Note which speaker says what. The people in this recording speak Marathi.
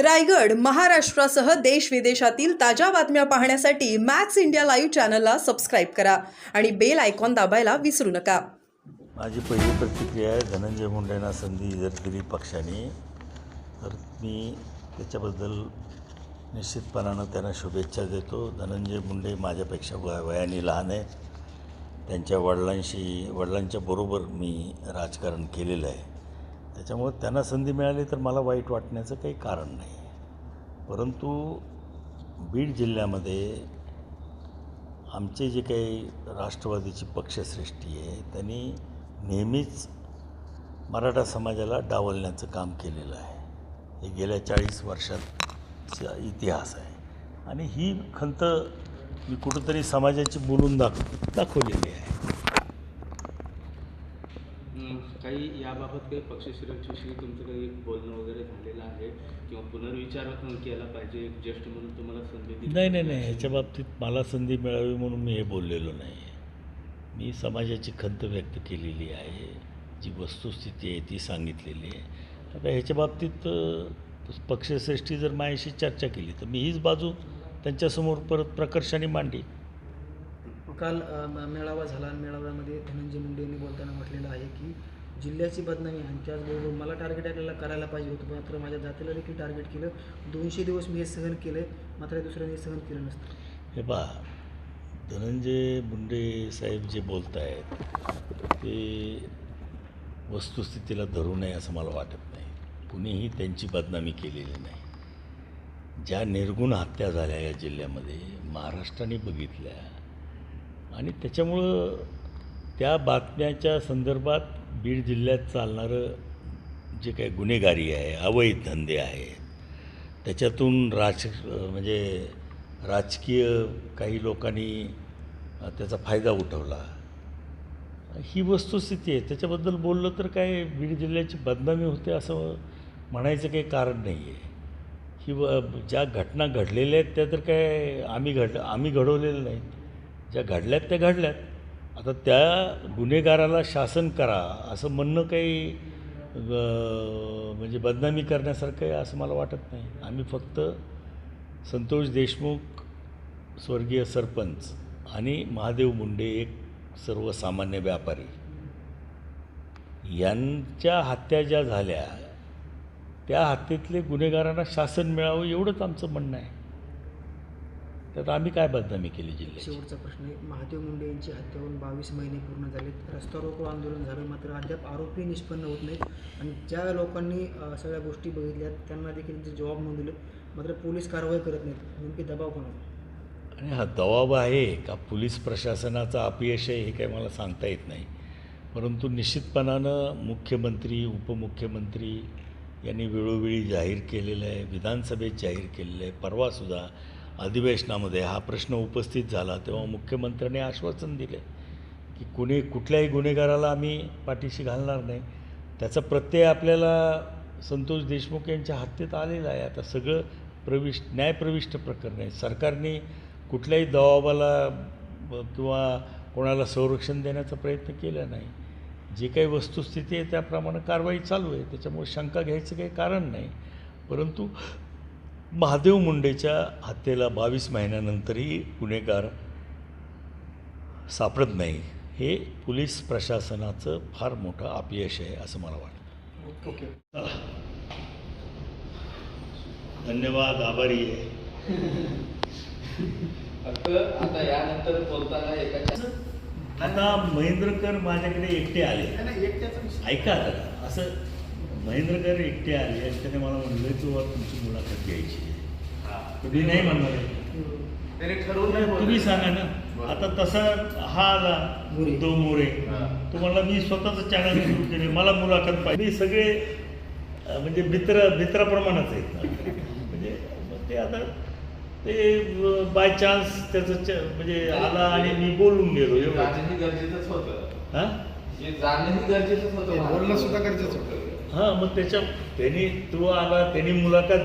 Speaker 1: रायगड महाराष्ट्रासह देश विदेशातील ताज्या बातम्या पाहण्यासाठी मॅक्स इंडिया लाईव्ह चॅनलला सबस्क्राईब करा आणि बेल आयकॉन दाबायला विसरू नका.
Speaker 2: माझी पहिली प्रतिक्रिया आहे धनंजय मुंडेंना संधी जर दिली पक्षाने तर मी त्याच्याबद्दल निश्चितपणानं त्यांना शुभेच्छा देतो. धनंजय मुंडे माझ्यापेक्षा वयाने लहान आहेत. त्यांच्या वडिलांशी वडिलांच्या बरोबर मी राजकारण केलेलं आहे. त्याच्यामुळे त्यांना संधी मिळाली तर मला वाईट वाटण्याचं काही कारण नाही. परंतु बीड जिल्ह्यामध्ये आमचे जे काही राष्ट्रवादीची पक्षश्रेष्ठी आहे त्यांनी नेहमीच मराठा समाजाला डावलण्याचं काम केलेलं आहे. हे गेल्या चाळीस वर्षाचा इतिहास आहे. आणि ही खंत मी कुठंतरी समाजाची बोलून दाख दाखवलेली आहे.
Speaker 3: काही याबाबत काही पक्षश्रेष्ठीशी तुमचं काही बोलणं वगैरे झालेलं आहे? किंवा पुनर्विचार केला पाहिजे एक ज्येष्ठ म्हणून तुम्हाला संधी
Speaker 2: नाही नाही नाही ह्याच्या बाबतीत मला संधी मिळावी म्हणून मी हे बोललेलो नाही. मी समाजाची खंत व्यक्त केलेली आहे जी वस्तुस्थिती आहे ती सांगितलेली आहे. आता ह्याच्या बाबतीत पक्षश्रेष्ठी जर माझ्याशी चर्चा केली तर मी हीच बाजू त्यांच्यासमोर परत प्रकर्षाने मांडली
Speaker 4: काल मेळावा झाला आणि मेळाव्यामध्ये धनंजय मुंडे यांनी बोलताना म्हटलेलं आहे की जिल्ह्याची बदनामी आणि त्याचबरोबर मला टार्गेट आपल्याला करायला पाहिजे होतं मात्र माझ्या जातीला देखील टार्गेट केलं. दोनशे दिवस मी हे सहन केलं मात्र दुसऱ्याने हे सहन केलं नसतं.
Speaker 2: हे पहा धनंजय मुंडे साहेब जे बोलत आहेत ते वस्तुस्थितीला धरू नये असं मला वाटत नाही. कुणीही त्यांची बदनामी केलेली नाही. ज्या निर्गुण हत्या झाल्या या जिल्ह्यामध्ये महाराष्ट्राने बघितल्या आणि त्याच्यामुळं त्या बातम्याच्या संदर्भात बीड जिल्ह्यात चालणारं जे काही गुन्हेगारी आहे अवैध धंदे आहे त्याच्यातून राज म्हणजे राजकीय काही लोकांनी त्याचा फायदा उठवला. ही वस्तुस्थिती आहे. त्याच्याबद्दल बोललं तर काय बीड जिल्ह्याची बदनामी होते असं म्हणायचं काही कारण नाही आहे ही ज्या घटना घडलेल्या आहेत त्या तर काय आम्ही घड आम्ही घडवलेल्या नाहीत. ज्या घडल्यात त्या घडल्यात. आता त्या गुन्हेगाराला शासन करा असं म्हणणं काही म्हणजे बदनामी करण्यासारखं आहे असं मला वाटत नाही. आम्ही फक्त संतोष देशमुख स्वर्गीय सरपंच आणि महादेव मुंडे एक सर्वसामान्य व्यापारी. यांच्या हत्या ज्या झाल्या त्या हत्येतले गुन्हेगारांना शासन मिळावं एवढंच आमचं म्हणणं आहे. त्यात आम्ही काय बदनामी केली जिल्ह्याची?
Speaker 4: शेवटचा प्रश्न आहे. महादेव मुंडे यांची हत्या होऊन बावीस महिने पूर्ण झालेत. रस्ता रोको आंदोलन झालं मात्र अद्याप आरोपी निष्पन्न होत नाहीत. आणि ज्या लोकांनी सगळ्या गोष्टी बघितल्यात त्यांना देखील ते जबाब नोंदवले मात्र पोलीस कारवाई करत नाहीत. नेमकी दबाव कोणाचा
Speaker 2: आणि हा दबाव आहे का पोलीस प्रशासनाचं अपयश आहे हे काही मला सांगता येत नाही. परंतु निश्चितपणानं मुख्यमंत्री उपमुख्यमंत्री यांनी वेळोवेळी जाहीर केलेलं आहे विधानसभेत जाहीर केलेलं आहे. परवासुद्धा अधिवेशनामध्ये हा प्रश्न उपस्थित झाला तेव्हा मुख्यमंत्र्यांनी आश्वासन दिले की कुणी कुठल्याही गुन्हेगाराला आम्ही पाठीशी घालणार नाही. त्याचा प्रत्यय आपल्याला संतोष देशमुख यांच्या हत्येत आलेला आहे. आता सगळं प्रविष्ट न्यायप्रविष्ट प्रकरण आहे. सरकारने कुठल्याही दबावाला किंवा कोणाला संरक्षण देण्याचा प्रयत्न केला नाही. जी काही वस्तुस्थिती आहे त्याप्रमाणे कारवाई चालू आहे. त्याच्यामुळे शंका घ्यायचं काही कारण नाही. परंतु महादेव मुंडेच्या हत्येला बावीस महिन्यानंतरही गुन्हेगार सापडत नाही. हे पोलीस प्रशासनाचं फार मोठं अपयश आहे असं मला वाटतं.
Speaker 4: ओके.
Speaker 2: धन्यवाद आभारी आहे.
Speaker 3: आता यानंतर बोलताना एका
Speaker 2: आता महेंद्रकर माझ्याकडे एकटे आले. ऐका आता. असं महेंद्रकर एकटे आले आणि त्याने मला म्हणलं वर तुमची मुलाखत घ्यायची. तुम्ही नाही म्हणणार. तुम्ही. सांगा ना. आता तसा हा आला
Speaker 4: मोरे.
Speaker 2: तो मोरे. तुम्हाला मी स्वतःचं चॅनल सुरू केले मला मुलाखत पाहिजे. मी सगळे म्हणजे मित्र मित्राप्रमाणेच आहेत. ना. म्हणजे ते आता ते बाय चान्स त्याचं च- म्हणजे आला आणि मी बोलून गेलो एवढं
Speaker 3: गरजेचंच होतं.
Speaker 2: हां?
Speaker 3: हे जाणंही गरजेचंच होतं
Speaker 5: बोलणं सुद्धा गरजेचं होतं.
Speaker 2: हां मग त्याच्या त्यांनी तो आला त्यांनी मुलाखत